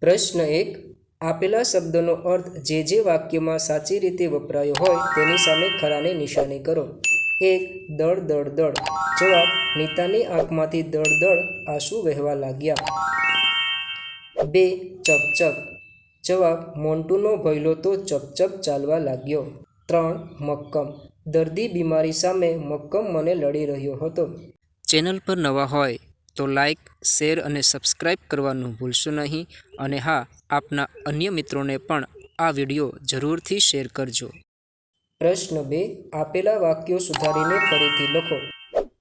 પ્રશ્ન એક, આપેલા શબ્દનો અર્થ જે જે વાક્યમાં સાચી રીતે વપરાયો હોય તેની સામે ખરાને નિશાની કરો. એક, દળ દળ દળ. જવાબ, નીતાની આંખમાંથી દળ દળ આંસુ વહેવા લાગ્યા. બે ચપચપ જવાબ, મોન્ટુનો ભયલો તો ચપચપ ચાલવા લાગ્યો. ત્રણ, મક્કમ. દર્દી બીમારી સામે મક્કમ મને લડી રહ્યો હતો. ચેનલ પર નવા હોય તો લાઇક શેર અને સબસ્ક્રાઈબ કરવાનું ભૂલશો નહીં. અને હા, આપના અન્ય મિત્રોને પણ આ વીડિયો જરૂરથી શેર કરજો. પ્રશ્ન બે, આપેલા વાક્યો સુધારીને ફરીથી લખો.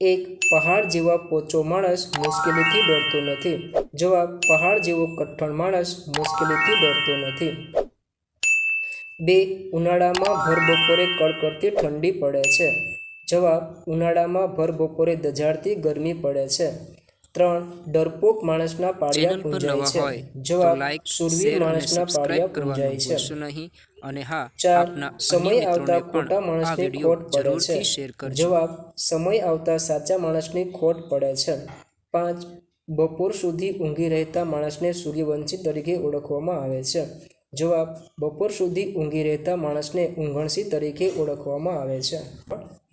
એક, પહાડ જેવા પોચો માણસ મુશ્કેલીથી ડરતો નથી. જવાબ, પહાડ જેવો કઠણ માણસ મુશ્કેલીથી ડરતો નથી. બે, ઉનાળામાં ભર બપોરે કડકડતી ઠંડી પડે છે. જવાબ, ઉનાળામાં ભર બપોરે દજાડતી ગરમી પડે છે. ત્રણ ડરપોક માણસના પાળિયા પૂંજાય છે. જવાબ સુરવીર માણસના પાળિયા પૂંજાય છે. નહીં. અને હા ચાર સમય આવતા ખોટા માણસની ખોટ પડે છે. જવાબ સમય આવતા સાચા માણસની ખોટ પડે છે. પાંચ બપોર સુધી ઊંઘી રહેતા માણસને સૂર્યવંશી તરીકે ઓળખવામાં આવે છે. જવાબ બપોર સુધી ઊંઘી રહેતા માણસને ઊંઘણસી તરીકે ઓળખવામાં આવે છે.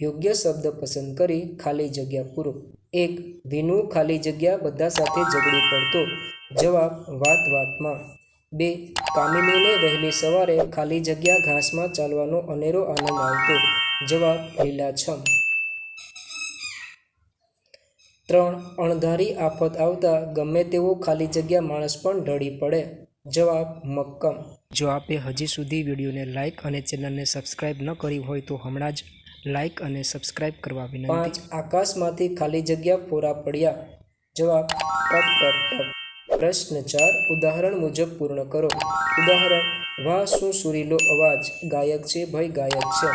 યોગ્ય શબ્દ પસંદ કરી ખાલી જગ્યા પૂરો. એક વિનુ ખાલી જગ્યા બધા સાથે ઝઘડી પડતો જવાબ, વાત, વાતમાં. બે, કામિનીને વહેલી સવારે ખાલી જગ્યા ઘાસમાં ચાલવાનો અનેરો આનંદ આવતો. જવાબ, લીલાછમ. ત્રણ, અણધારી આફત આવતા ગમે તેવો ખાલી જગ્યા માણસ પણ ઢળી પડે. જવાબ, મક્કમ. જો આપે હજી સુધી વિડીયોને લાઇક અને ચેનલને સબસ્ક્રાઇબ ન કરી હોય તો હમણાં જ લાઇક અને સબસ્ક્રાઇબ કરવા વિનંતી. આકાશમાંથી ખાલી જગ્યા પૂરા પડ્યા. જવાબ, ટપ ટપ ટપ. પ્રશ્ન ચાર, ઉદાહરણ મુજબ પૂર્ણ કરો. ઉદાહરણ, વાહ, શું સુરીલો અવાજ? ગાયક છે, ભાઈ, ગાયક છે.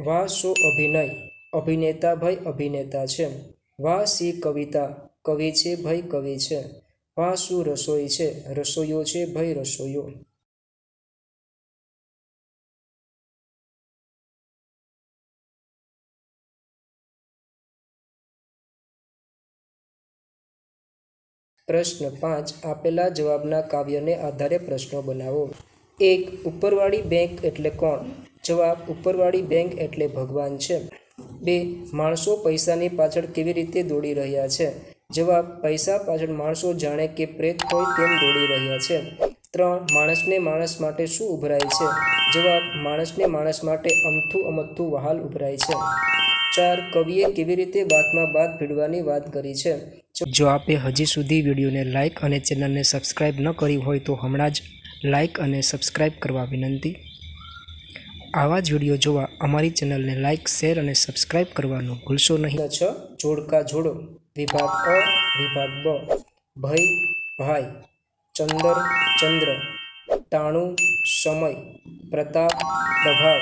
વાહ, શું અભિનય? અભિનેતા, ભાઈ, અભિનેતા છે. વાહ, સી કવિતા? કવિ છે, ભાઈ, કવિ છે. વાહ, શું રસોઈ છે? રસોઈયો છે, ભાઈ, રસોઈયો. પ્રશ્ન પાંચ, આપેલા જવાબના કાવ્યને આધારે પ્રશ્નો બનાવો. એક, ઉપરવાળી બેંક એટલે કોણ? જવાબ, ઉપરવાળી બેંક એટલે ભગવાન છે. બે, માણસો પૈસાની પાછળ કેવી રીતે દોડી રહ્યા છે? જવાબ, પૈસા પાછળ માણસો જાણે કે પ્રેત હોય તેમ દોડી રહ્યા છે. ત્રણ, માણસને માણસ માટે શું ઉભરાય છે? જવાબ, માણસને માણસ માટે અમથું અમથું વહાલ ઉભરાય છે. ચાર, કવિએ કેવી રીતે બાતમાં બાત ભીડવાની વાત કરી છે? જો આપે હજી સુધી વિડીયોને લાઇક અને ચેનલને સબસ્ક્રાઇબ ન કરી હોય તો હમણાં જ લાઇક અને સબસ્ક્રાઇબ કરવા વિનંતી. આવા જ વીડિયો જોવા અમારી ચેનલને લાઇક શેર અને સબસ્ક્રાઇબ કરવાનું ભૂલશો નહીં. છ જોડકા જોડો. વિભાગ અ, વિભાગ બ. ભય ભાઈ. ચંદર, ચંદ્ર. તાણું, સમય. પ્રતાપ પ્રભાવ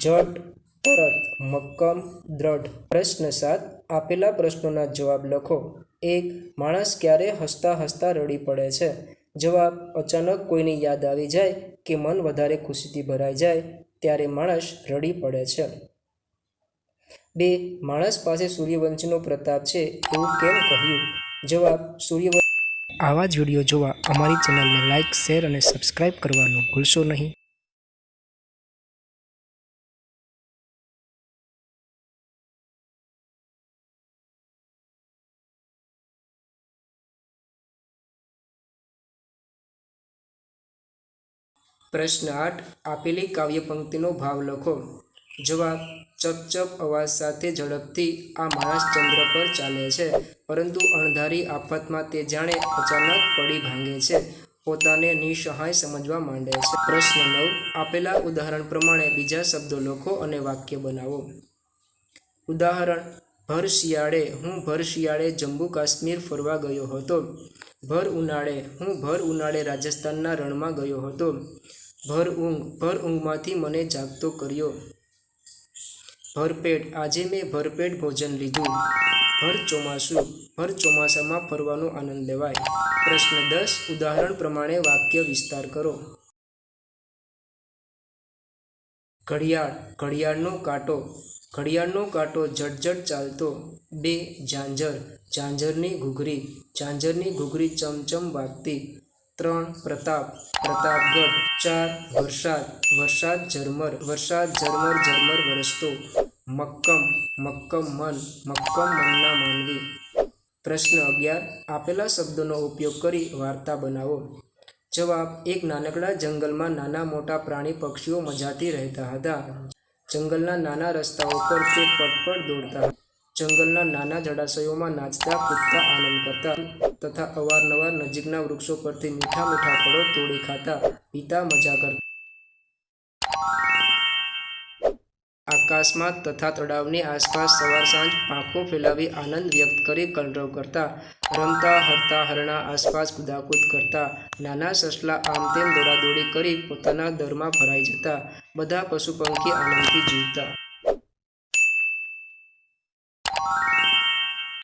જટ, તરત. મક્કમ, દ્રઢ. પ્રશ્ન સાત. આપેલા પ્રશ્નોના જવાબ લખો. એક માણસ ક્યારે હસતા હસતા રડી પડે છે? જવાબ, અચાનક કોઈની યાદ આવી જાય કે મન વધારે ખુશીથી ભરાઈ જાય, ત્યારે માણસ રડી પડે છે. બે, માણસ પાસે સૂર્યવંશીનો પ્રતાપ છે એવું કેમ કહ્યું? જવાબ, સૂર્યવંશ આવા જ વીડિયો જોવા અમારી ચેનલને લાઇક શેર અને સબસ્ક્રાઇબ કરવાનું ભૂલશો નહીં. પ્રશ્ન આઠ, આપેલી કાવ્ય પંક્તિનો ભાવ લખો. જવાબ ચપચપ અવાજ સાથે ઝડપથી આ માણસ ચંદ્ર પર ચાલે છે, પરંતુ અણધારી આફતમાં તે જાણે અચાનક પડી ભાંગે છે, પોતાને નિસહાય સમજવા માંડે છે. પ્રશ્ન નવ, આપેલા ઉદાહરણ પ્રમાણે બીજા શબ્દો લખો અને વાક્ય બનાવો. ઉદાહરણ, ભર શિયાળે હું ભર શિયાળે જમ્મુ કાશ્મીર ફરવા ગયો હતો. ભર ઉનાળે હું ભર ઉનાળે રાજસ્થાનના રણમાં ગયો હતો. ભર ઊંઘ, ભર ઊંઘમાંથી મને જાગતો કર્યો. ભરપેટ, આજે મેં ભરપેટ ભોજન લીધું. ભર ચોમાસું, ભર ચોમાસામાં ફરવાનો આનંદ લેવાય. પ્રશ્ન દસ, ઉદાહરણ પ્રમાણે વાક્ય વિસ્તાર કરો. ઘડિયાળ, ઘડિયાળનો કાંટો. ઘડિયાળનો કાંટો જટજટ ચાલતો. બે, ઝાંઝર. ઝાંઝરની ઘૂઘરી. ઝાંઝરની ઘૂઘરી ચમચમ વાગતી. ત્રણ, પ્રતાપ પ્રતાપગઢ ચાર, વરસાદ વરસાદ, ઝરમર વરસાદ, ઝરમર ઝરમર, વરસતો. મક્કમ મક્કમ મન, મક્કમ મનના માનવી. પ્રશ્ન અગિયાર, આપેલા શબ્દોનો ઉપયોગ કરી વાર્તા બનાવો. જવાબ, એક નાનકડા જંગલમાં નાના મોટા પ્રાણી પક્ષીઓ મજાથી રહેતા હતા. જંગલના નાના રસ્તાઓ પર તે પટપટ દોડતા જંગલના નાના જળાશયોમાં નાચતા, કૂદતા, આનંદ કરતા તથા અવારનવાર નજીકના વૃક્ષો પરથી મીઠા મીઠા ફળો તોડી ખાતા, પીતા મજા કરતા. આકાશમાં તથા તળાવની આસપાસ સવાર સાંજ પાંખો ફેલાવી આનંદ વ્યક્ત કરી કલરવ કરતા, રમતા, હરતા, હરણા આસપાસ કુદાકૂદ કરતા, નાના સસલા આમ તેમ દોડાદોડી કરી પોતાના દરમાં ભરાઈ જતા, બધા પશુ પંખી આનંદથી જીવતા.